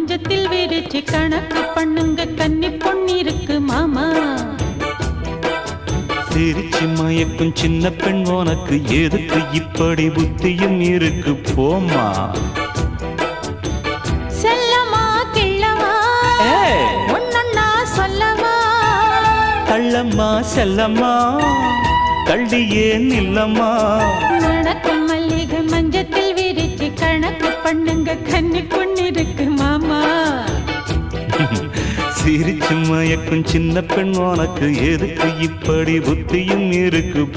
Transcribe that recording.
நெஞ்சத்தில் விரிச்சு கணக்கு பண்ணுங்க கன்னி பொண்ணிருக்கு மாமா. சிரிச்சு மயக்கும் சின்ன பெண் உனக்கு எதுக்கு? இப்படி புத்தியும் இருக்கு போமா செல்லமா கிள்ளமா ஒன்னொன்னா சொல்லமா கள்ளம்மா செல்லம்மா. கள்ளியே நில்லம்மா. பண்ணுங்க கண்ணு பொண்ணிருக்கு மாமா. சிரிச்சு மயக்கும் சின்ன பெண் உனக்கு எதுக்கு? இப்படி புத்தியும் இருக்கு.